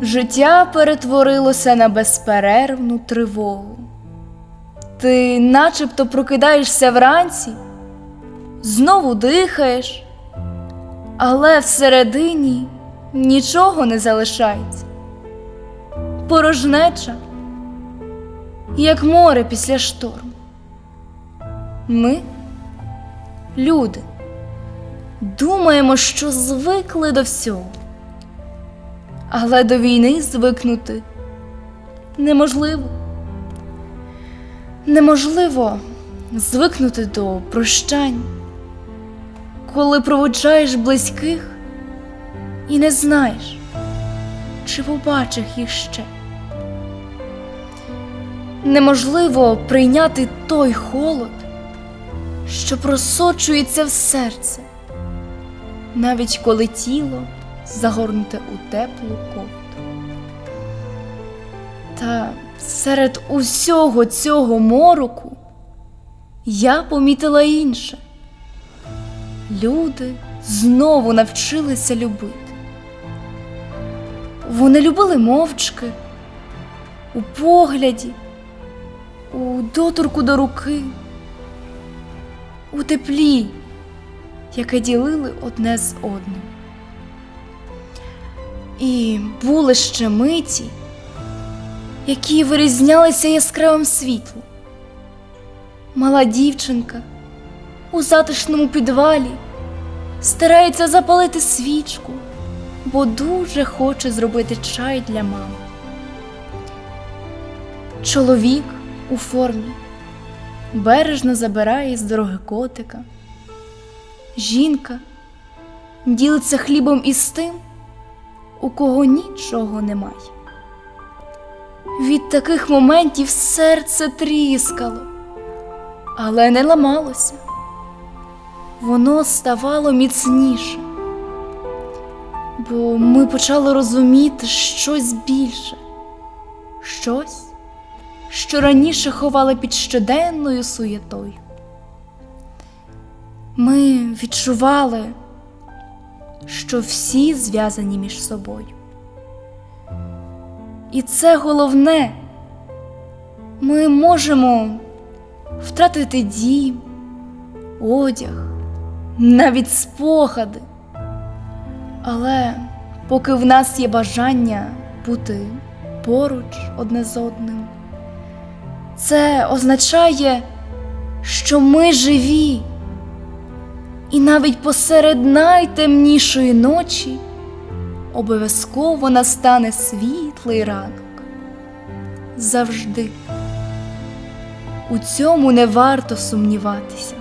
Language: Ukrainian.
Життя перетворилося на безперервну тривогу. Ти начебто прокидаєшся вранці, знову дихаєш, але всередині нічого не залишається. Порожнеча, як море після шторму. Ми, люди, думаємо, що звикли до всього. Але до війни звикнути неможливо. Неможливо звикнути до прощань, коли проводжаєш близьких і не знаєш, чи побачиш їх ще. Неможливо прийняти той холод, що просочується в серце, навіть коли тіло загорнуте у теплу ковдру. Та серед усього цього мороку я помітила інше. Люди знову навчилися любити. Вони любили мовчки, у погляді, у доторку до руки, у теплі, яке ділили одне з одним. І були ще миті, які вирізнялися яскравим світлом. Мала дівчинка у затишному підвалі старається запалити свічку, бо дуже хоче зробити чай для мами. Чоловік у формі бережно забирає з дороги котика. Жінка ділиться хлібом із тим, у кого нічого немає. Від таких моментів серце тріскало, але не ламалося. Воно ставало міцніше, бо ми почали розуміти щось більше, щось, що раніше ховали під щоденною суєтою. Ми відчували, що всі зв'язані між собою. І це головне, ми можемо втратити дім, одяг, навіть спогади. Але поки в нас є бажання бути поруч одне з одним, це означає, що ми живі. І навіть посеред найтемнішої ночі обов'язково настане світлий ранок. Завжди. У цьому не варто сумніватися.